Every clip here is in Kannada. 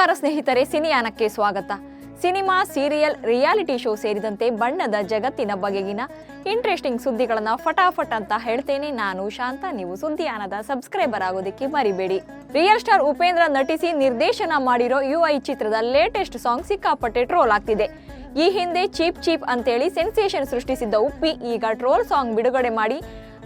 ನಮಸ್ಕಾರ ಸ್ನೇಹಿತರೆ, ಸಿನಿಯಾನಕ್ಕೆ ಸ್ವಾಗತ. ಸಿನಿಮಾ, ಸೀರಿಯಲ್, ರಿಯಾಲಿಟಿ ಶೋ ಸೇರಿದಂತೆ ಬಣ್ಣದ ಜಗತ್ತಿನ ಬಗೆಗಿನ ಇಂಟ್ರೆಸ್ಟಿಂಗ್ ಸುದ್ದಿಗಳನ್ನ ಫಟಾಫಟ್ ಅಂತ ಹೇಳ್ತೇನೆ. ನಾನು ಶಾಂತ, ನೀವು ಸುದ್ದಿಯಾನದ ಸಬ್ಸ್ಕ್ರೈಬರ್ ಆಗೋದಕ್ಕೆ ಮರಿಬೇಡಿ. ರಿಯಲ್ ಸ್ಟಾರ್ ಉಪೇಂದ್ರ ನಟಿಸಿ ನಿರ್ದೇಶನ ಮಾಡಿರೋ ಯು ಐ ಚಿತ್ರದ ಲೇಟೆಸ್ಟ್ ಸಾಂಗ್ ಸಿಕ್ಕಾಪಟ್ಟೆ ಟ್ರೋಲ್ ಆಗ್ತಿದೆ. ಈ ಹಿಂದೆ ಚೀಪ್ ಚೀಪ್ ಅಂತೇಳಿ ಸೆನ್ಸೇಷನ್ ಸೃಷ್ಟಿಸಿದ್ದ ಉಪ್ಪಿ ಈಗ ಟ್ರೋಲ್ ಸಾಂಗ್ ಬಿಡುಗಡೆ ಮಾಡಿ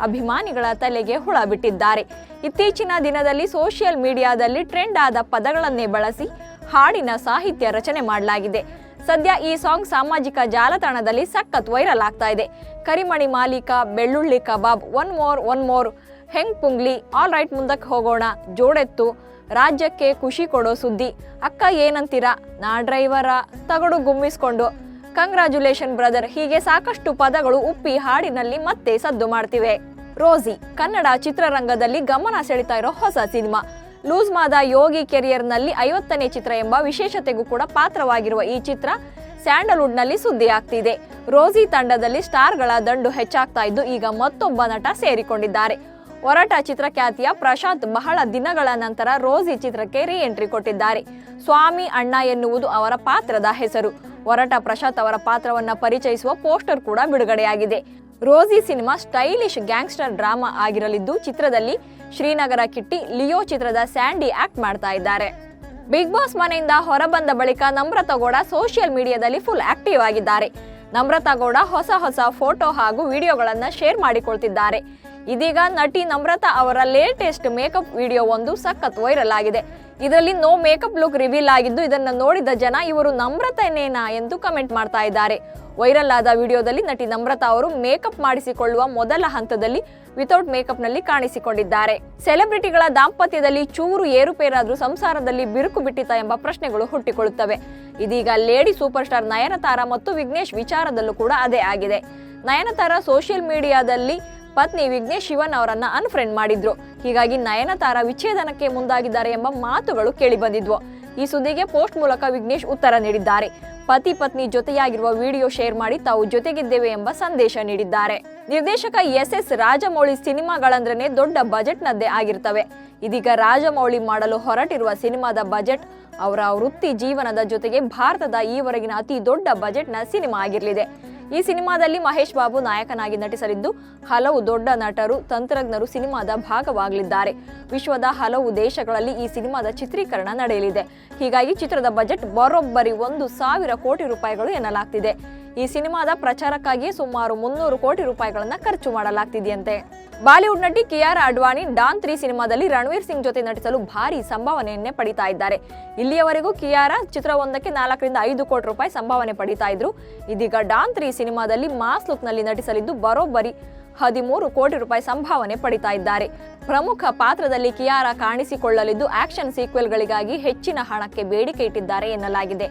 ಅಭಿಮಾನಿಗಳ ತಲೆಗೆ ಹುಳ ಬಿಟ್ಟಿದ್ದಾರೆ. ಇತ್ತೀಚಿನ ದಿನದಲ್ಲಿ ಸೋಷಿಯಲ್ ಮೀಡಿಯಾದಲ್ಲಿ ಟ್ರೆಂಡ್ ಆದ ಪದಗಳನ್ನೇ ಬಳಸಿ ಹಾಡಿನ ಸಾಹಿತ್ಯ ರಚನೆ ಮಾಡಲಾಗಿದೆ. ಸದ್ಯ ಈ ಸಾಂಗ್ ಸಾಮಾಜಿಕ ಜಾಲತಾಣದಲ್ಲಿ ಸಖತ್ ವೈರಲ್ ಆಗ್ತಾ ಇದೆ. ಕರಿಮಣಿ ಮಾಲೀಕ, ಬೆಳ್ಳುಳ್ಳಿ ಕಬಾಬ್, ಒನ್ ಮೋರ್ ಒನ್ ಮೋರ್, ಹೆಂಗ್ ಪುಂಗ್ಲಿ, ಆಲ್ ರೈಟ್ ಮುಂದಕ್ಕೆ ಹೋಗೋಣ, ಜೋಡೆತ್ತು, ರಾಜ್ಯಕ್ಕೆ ಖುಷಿ ಕೊಡೋ ಸುದ್ದಿ, ಅಕ್ಕ ಏನಂತೀರಾ, ನಾ ಡ್ರೈವರ, ತಗಡು ಗುಮ್ಮಿಸ್ಕೊಂಡು. ಕಂಗ್ರಾಚುಲೇಷನ್ ಬ್ರದರ್, ಹೀಗೆ ಸಾಕಷ್ಟು ಪದಗಳು ಉಪ್ಪಿ ಹಾಡಿನಲ್ಲಿ ಮತ್ತೆ ಸದ್ದು ಮಾಡ್ತಿವೆ. ರೋಸಿ, ಕನ್ನಡ ಚಿತ್ರರಂಗದಲ್ಲಿ ಗಮನ ಸೆಳಿತಾ ಇರೋ ಹೊಸ ಸಿನಿಮಾ. ಲೂಸ್ ಮಾದ ಯೋಗಿ ಕೆರಿಯರ್ನಲ್ಲಿ ಐವತ್ತನೇ ಚಿತ್ರ ಎಂಬ ವಿಶೇಷತೆಗೂ ಕೂಡ ಪಾತ್ರವಾಗಿರುವ ಈ ಚಿತ್ರ ಸ್ಯಾಂಡಲ್ವುಡ್ನಲ್ಲಿ ಸುದ್ದಿ ಆಗ್ತಿದೆ ರೋಸಿ ತಂಡದಲ್ಲಿ ಸ್ಟಾರ್ಗಳ ದಂಡು ಹೆಚ್ಚಾಗ್ತಾ ಇದ್ದು ಈಗ ಮತ್ತೊಬ್ಬ ನಟ ಸೇರಿಕೊಂಡಿದ್ದಾರೆ. ಒರಟ ಚಿತ್ರಖ್ಯಾತಿಯ ಪ್ರಶಾಂತ್ ಬಹಳ ದಿನಗಳ ನಂತರ ರೋಸಿ ಚಿತ್ರಕ್ಕೆ ರೀ ಎಂಟ್ರಿ ಕೊಟ್ಟಿದ್ದಾರೆ. ಸ್ವಾಮಿ ಅಣ್ಣ ಎನ್ನುವುದು ಅವರ ಪಾತ್ರದ ಹೆಸರು. ಒರಟ ಪ್ರಶಾಂತ್ ಅವರ ಪಾತ್ರವನ್ನ ಪರಿಚಯಿಸುವ ಪೋಸ್ಟರ್ ಕೂಡ ಬಿಡುಗಡೆಯಾಗಿದೆ. ರೋಸಿ ಸಿನಿಮಾ ಸ್ಟೈಲಿಶ್ ಗ್ಯಾಂಗ್ಸ್ಟರ್ ಡ್ರಾಮಾ ಆಗಿರಲಿದ್ದು ಚಿತ್ರದಲ್ಲಿ ಶ್ರೀನಗರ ಕಿಟ್ಟಿ ಲಿಯೋ ಚಿತ್ರದ ಸ್ಯಾಂಡಿ ಆಕ್ಟ್ ಮಾಡ್ತಾ ಇದ್ದಾರೆ. ಬಿಗ್ ಬಾಸ್ ಮನೆಯಿಂದ ಹೊರಬಂದ ಬಳಿಕ ನಮ್ರತಾ ಗೌಡ ಸೋಷಿಯಲ್ ಮೀಡಿಯಾದಲ್ಲಿ ಫುಲ್ ಆಕ್ಟಿವ್ ಆಗಿದ್ದಾರೆ. ನಮ್ರತಾ ಗೌಡ ಹೊಸ ಹೊಸ ಫೋಟೋ ಹಾಗೂ ವಿಡಿಯೋಗಳನ್ನು ಶೇರ್ ಮಾಡಿಕೊಳ್ತಿದ್ದಾರೆ. ಇದೀಗ ನಟಿ ನಮ್ರತಾ ಅವರ ಲೇಟೆಸ್ಟ್ ಮೇಕಪ್ ವಿಡಿಯೋ ಒಂದು ಸಖತ್ ವೈರಲ್ ಆಗಿದೆ. ಇದರಲ್ಲಿ ನೋ ಮೇಕಪ್ ಲುಕ್ ರಿವೀಲ್ ಆಗಿದ್ದು ಇದನ್ನ ನೋಡಿದ ಜನ ಇವರು ನಮ್ರತನೇನಾ ಎಂದು ಕಮೆಂಟ್ ಮಾಡ್ತಾ ಇದ್ದಾರೆ. ವೈರಲ್ ಆದ ವಿಡಿಯೋದಲ್ಲಿ ನಟಿ ನಮ್ರತಾ ಅವರು ಮೇಕಪ್ ಮಾಡಿಸಿಕೊಳ್ಳುವ ಮೊದಲ ಹಂತದಲ್ಲಿ ವಿತೌಟ್ ಮೇಕಪ್ನಲ್ಲಿ ಕಾಣಿಸಿಕೊಂಡಿದ್ದಾರೆ. ಸೆಲೆಬ್ರಿಟಿಗಳ ದಾಂಪತ್ಯದಲ್ಲಿ ಚೂರು ಏರುಪೇರಾದ್ರೂ ಸಂಸಾರದಲ್ಲಿ ಬಿರುಕು ಬಿಟ್ಟಿತ ಎಂಬ ಪ್ರಶ್ನೆಗಳು ಹುಟ್ಟಿಕೊಳ್ಳುತ್ತವೆ. ಇದೀಗ ಲೇಡಿ ಸೂಪರ್ ಸ್ಟಾರ್ ನಯನತಾರ ಮತ್ತು ವಿಘ್ನೇಶ್ ವಿಚಾರದಲ್ಲೂ ಕೂಡ ಅದೇ ಆಗಿದೆ. ನಯನತಾರ ಸೋಷಿಯಲ್ ಮೀಡಿಯಾದಲ್ಲಿ ಪತ್ನಿ ವಿಘ್ನೇಶ್ ಶಿವನ್ ಅವರನ್ನ ಅನ್ಫ್ರೆಂಡ್ ಮಾಡಿದ್ರು. ಹೀಗಾಗಿ ನಯನತಾರ ವಿಚ್ಛೇದನಕ್ಕೆ ಮುಂದಾಗಿದ್ದಾರೆ ಎಂಬ ಮಾತುಗಳು ಕೇಳಿಬಂದಿದ್ವು ಈ ಸುದ್ದಿಗೆ ಪೋಸ್ಟ್ ಮೂಲಕ ವಿಘ್ನೇಶ್ ಉತ್ತರ ನೀಡಿದ್ದಾರೆ. ಪತಿ ಪತ್ನಿ ಜೊತೆಯಾಗಿರುವ ವಿಡಿಯೋ ಶೇರ್ ಮಾಡಿ ತಾವು ಜೊತೆಗಿದ್ದೇವೆ ಎಂಬ ಸಂದೇಶ ನೀಡಿದ್ದಾರೆ. ನಿರ್ದೇಶಕ ಎಸ್ ಎಸ್ ರಾಜಮೌಳಿ ಸಿನಿಮಾಗಳಂದ್ರೇನೆ ದೊಡ್ಡ ಬಜೆಟ್ನದ್ದೇ ಆಗಿರ್ತವೆ. ಇದೀಗ ರಾಜಮೌಳಿ ಮಾಡಲು ಹೊರಟಿರುವ ಸಿನಿಮಾದ ಬಜೆಟ್ ಅವರ ವೃತ್ತಿ ಜೀವನದ ಜೊತೆಗೆ ಭಾರತದ ಈವರೆಗಿನ ಅತಿ ದೊಡ್ಡ ಬಜೆಟ್ನ ಸಿನಿಮಾ ಆಗಿರಲಿದೆ. ಈ ಸಿನಿಮಾದಲ್ಲಿ ಮಹೇಶ್ ಬಾಬು ನಾಯಕನಾಗಿ ನಟಿಸಲಿದ್ದು ಹಲವು ದೊಡ್ಡ ನಟರು, ತಂತ್ರಜ್ಞರು ಸಿನಿಮಾದ ಭಾಗವಾಗಲಿದ್ದಾರೆ. ವಿಶ್ವದ ಹಲವು ದೇಶಗಳಲ್ಲಿ ಈ ಸಿನಿಮಾದ ಚಿತ್ರೀಕರಣ ನಡೆಯಲಿದೆ. ಹೀಗಾಗಿ ಚಿತ್ರದ ಬಜೆಟ್ ಬರೋಬ್ಬರಿ ಒಂದು ಸಾವಿರ ಕೋಟಿ ರೂಪಾಯಿಗಳು ಎನ್ನಲಾಗ್ತಿದೆ. ಈ ಸಿನಿಮಾದ ಪ್ರಚಾರಕ್ಕಾಗಿ ಸುಮಾರು ಮುನ್ನೂರು ಕೋಟಿ ರೂಪಾಯಿಗಳನ್ನ ಖರ್ಚು ಮಾಡಲಾಗ್ತಿದೆಯಂತೆ. ಬಾಲಿವುಡ್ ನಟಿ ಕಿಯಾರಾ ಅಡ್ವಾಣಿ ಡಾನ್ ತ್ರೀ ಸಿನಿಮಾದಲ್ಲಿ ರಣವೀರ್ ಸಿಂಗ್ ಜೊತೆ ನಟಿಸಲು ಭಾರಿ ಸಂಭಾವನೆಯನ್ನೇ ಪಡಿತಾ ಇದ್ದಾರೆ. ಇಲ್ಲಿಯವರೆಗೂ ಕಿಯಾರಾ ಚಿತ್ರವೊಂದಕ್ಕೆ ನಾಲ್ಕರಿಂದ ಐದು ಕೋಟಿ ರೂಪಾಯಿ ಸಂಭಾವನೆ ಪಡಿತಾ ಇದ್ರು. ಇದೀಗ ಡಾನ್ ತ್ರೀ ಸಿನಿಮಾದಲ್ಲಿ ಮಾಸ್ ಲುಕ್ನಲ್ಲಿ ನಟಿಸಲಿದ್ದು ಬರೋಬ್ಬರಿ ಹದಿಮೂರು ಕೋಟಿ ರೂಪಾಯಿ ಸಂಭಾವನೆ ಪಡಿತಾ ಇದ್ದಾರೆ. ಪ್ರಮುಖ ಪಾತ್ರದಲ್ಲಿ ಕಿಯಾರ ಕಾಣಿಸಿಕೊಳ್ಳಲಿದ್ದು ಆಕ್ಷನ್ ಸೀಕ್ವೆಲ್ಗಳಿಗಾಗಿ ಹೆಚ್ಚಿನ ಹಣಕ್ಕೆ ಬೇಡಿಕೆ ಇಟ್ಟಿದ್ದಾರೆ ಎನ್ನಲಾಗಿದೆ.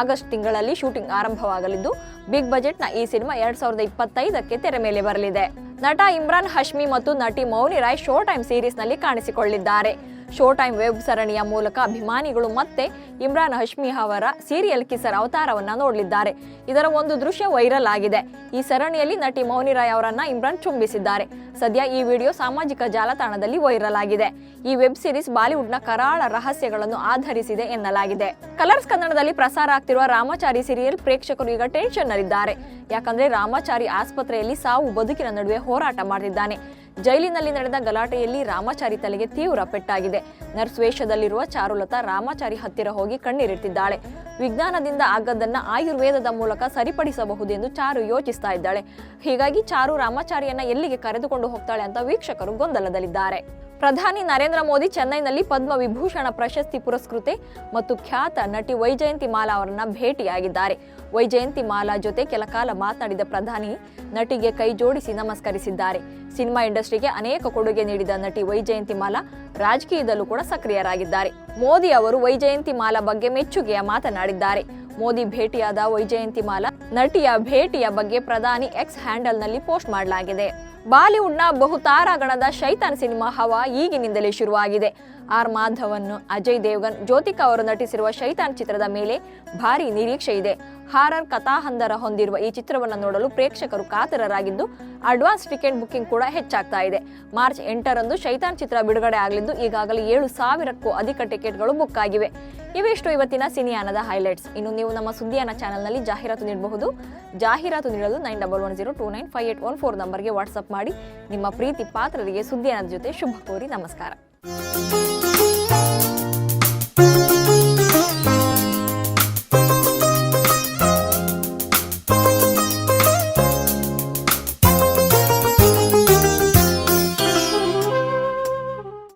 ಆಗಸ್ಟ್ ತಿಂಗಳಲ್ಲಿ ಶೂಟಿಂಗ್ ಆರಂಭವಾಗಲಿದ್ದು, ಬಿಗ್ ಬಜೆಟ್ನ ಈ ಸಿನಿಮಾ ಎರಡ್ ಸಾವಿರದ ಇಪ್ಪತ್ತೈದಕ್ಕೆ ತೆರೆ ಮೇಲೆ ಬರಲಿದೆ. ನಟ ಇಮ್ರಾನ್ ಹಶ್ಮಿ ಮತ್ತು ನಟಿ ಮೌನಿ ರಾಯ್ ಶೋ ಟೈಮ್ ಸೀರೀಸ್ನಲ್ಲಿ ಕಾಣಿಸಿಕೊಳ್ಳಿದ್ದಾರೆ. ಶೋ ಟೈಮ್ ವೆಬ್ ಸರಣಿಯ ಮೂಲಕ ಅಭಿಮಾನಿಗಳು ಮತ್ತೆ ಇಮ್ರಾನ್ ಹಶ್ಮಿ ಅವರ ಸೀರಿಯಲ್ ಕಿಸರ್ ಅವತಾರವನ್ನ ನೋಡಲಿದ್ದಾರೆ. ಇದರ ಒಂದು ದೃಶ್ಯ ವೈರಲ್ ಆಗಿದೆ. ಈ ಸರಣಿಯಲ್ಲಿ ನಟಿ ಮೌನಿ ರಾಯ್ ಅವರನ್ನ ಇಮ್ರಾನ್ ಚುಂಬಿಸಿದ್ದಾರೆ. ಸದ್ಯ ಈ ವಿಡಿಯೋ ಸಾಮಾಜಿಕ ಜಾಲತಾಣದಲ್ಲಿ ವೈರಲ್ ಆಗಿದೆ. ಈ ವೆಬ್ ಸೀರೀಸ್ ಬಾಲಿವುಡ್ನ ಕರಾಳ ರಹಸ್ಯಗಳನ್ನು ಆಧರಿಸಿದೆ ಎನ್ನಲಾಗಿದೆ. ಕಲರ್ಸ್ ಕನ್ನಡದಲ್ಲಿ ಪ್ರಸಾರ ಆಗ್ತಿರುವ ರಾಮಾಚಾರಿ ಸೀರಿಯಲ್ ಪ್ರೇಕ್ಷಕರು ಈಗ ಟೆನ್ಷನ್ ನಲ್ಲಿದ್ದಾರೆ. ಯಾಕಂದ್ರೆ ರಾಮಾಚಾರಿ ಆಸ್ಪತ್ರೆಯಲ್ಲಿ ಸಾವು ಬದುಕಿನ ನಡುವೆ ಹೋರಾಟ ಮಾಡ್ತಿದ್ದಾನೆ. ಜೈಲಿನಲ್ಲಿ ನಡೆದ ಗಲಾಟೆಯಲ್ಲಿ ರಾಮಾಚಾರಿ ತಲೆಗೆ ತೀವ್ರ ಪೆಟ್ಟಾಗಿದೆ. ನರ್ಸ್ ವೇಷದಲ್ಲಿರುವ ಚಾರುಲತಾ ರಾಮಾಚಾರಿ ಹತ್ತಿರ ಹೋಗಿ ಕಣ್ಣೀರಿಟ್ಟಿದ್ದಾಳೆ. ವಿಜ್ಞಾನದಿಂದ ಆಗದ್ದನ್ನ ಆಯುರ್ವೇದದ ಮೂಲಕ ಸರಿಪಡಿಸಬಹುದೆಂದು ಚಾರು ಯೋಚಿಸ್ತಾ ಇದ್ದಾಳೆ. ಹೀಗಾಗಿ ಚಾರು ರಾಮಾಚಾರಿಯನ್ನ ಎಲ್ಲಿಗೆ ಕರೆದುಕೊಂಡು ಹೋಗ್ತಾಳೆ ಅಂತ ವೀಕ್ಷಕರು ಗೊಂದಲದಲ್ಲಿದ್ದಾರೆ. ಪ್ರಧಾನಿ ನರೇಂದ್ರ ಮೋದಿ ಚೆನ್ನೈನಲ್ಲಿ ಪದ್ಮ ವಿಭೂಷಣ ಪ್ರಶಸ್ತಿ ಪುರಸ್ಕೃತೆ ಮತ್ತು ಖ್ಯಾತ ನಟಿ ವೈಜಯಂತಿ ಮಾಲಾ ಅವರನ್ನ ಭೇಟಿಯಾಗಿದ್ದಾರೆ. ವೈಜಯಂತಿ ಮಾಲಾ ಜೊತೆ ಕೆಲ ಕಾಲ ಮಾತನಾಡಿದ ಪ್ರಧಾನಿ, ನಟಿಗೆ ಕೈ ಜೋಡಿಸಿ ನಮಸ್ಕರಿಸಿದ್ದಾರೆ. ಸಿನಿಮಾ ಇಂಡಸ್ಟ್ರಿಗೆ ಅನೇಕ ಕೊಡುಗೆ ನೀಡಿದ ನಟಿ ವೈಜಯಂತಿ ಮಾಲಾ ರಾಜಕೀಯದಲ್ಲೂ ಕೂಡ ಸಕ್ರಿಯರಾಗಿದ್ದಾರೆ. ಮೋದಿ ಅವರು ವೈಜಯಂತಿ ಮಾಲಾ ಬಗ್ಗೆ ಮೆಚ್ಚುಗೆಯ ಮಾತನಾಡಿದ್ದಾರೆ. ಮೋದಿ ಭೇಟಿಯಾದ ವೈಜಯಂತಿ ಮಾಲಾ ನಟಿಯ ಭೇಟಿಯ ಬಗ್ಗೆ ಪ್ರಧಾನಿ ಎಕ್ಸ್ ಹ್ಯಾಂಡಲ್ನಲ್ಲಿ ಪೋಸ್ಟ್ ಮಾಡಲಾಗಿದೆ. ಬಾಲಿವುಡ್ನ ಬಹುತಾರಾಗಣದ ಶೈತಾನ್ ಸಿನಿಮಾ ಹವಾ ಈಗಿನಿಂದಲೇ ಶುರುವಾಗಿದೆ. ಆರ್ ಮಾಧವನ್ ಅಜಯ್ ದೇವ್ಗನ್, ಜ್ಯೋತಿಕಾ ಅವರು ನಟಿಸಿರುವ ಶೈತಾನ್ ಚಿತ್ರದ ಮೇಲೆ ಭಾರಿ ನಿರೀಕ್ಷೆ ಇದೆ. ಹಾರರ್ ಕಥಾಹಂದರ ಹೊಂದಿರುವ ಈ ಚಿತ್ರವನ್ನು ನೋಡಲು ಪ್ರೇಕ್ಷಕರು ಕಾತರರಾಗಿದ್ದು, ಅಡ್ವಾನ್ಸ್ ಟಿಕೆಟ್ ಬುಕ್ಕಿಂಗ್ ಕೂಡ ಹೆಚ್ಚಾಗ್ತಾ ಇದೆ. ಮಾರ್ಚ್ ಎಂಟರಂದು ಶೈತಾನ್ ಚಿತ್ರ ಬಿಡುಗಡೆ ಆಗಲಿದ್ದು, ಈಗಾಗಲೇ ಏಳು ಸಾವಿರಕ್ಕೂ ಅಧಿಕ ಟಿಕೆಟ್ಗಳು ಬುಕ್ ಆಗಿವೆ. ಇವಿಷ್ಟು ಇವತ್ತಿನ ಸಿನಿಯಾನದ ಹೈಲೈಟ್ಸ್. ಇನ್ನು ನೀವು ನಮ್ಮ ಸುದ್ದಿಯಾನ ಚಾನಲ್ನಲ್ಲಿ ಜಾಹೀರಾತು ನೀಡಬಹುದು. ಜಾಹೀರಾತು ನೀಡಲು nine double one zero two nine five eight one four ನಂಬರ್ಗೆ ವಾಟ್ಸಪ್ ಮಾಡಿ. ನಿಮ್ಮ ಪ್ರೀತಿ ಪಾತ್ರರಿಗೆ ಸುದ್ದಿಯಾನದ ಜೊತೆ ಶುಭ ಕೋರಿ ನಮಸ್ಕಾರ. Música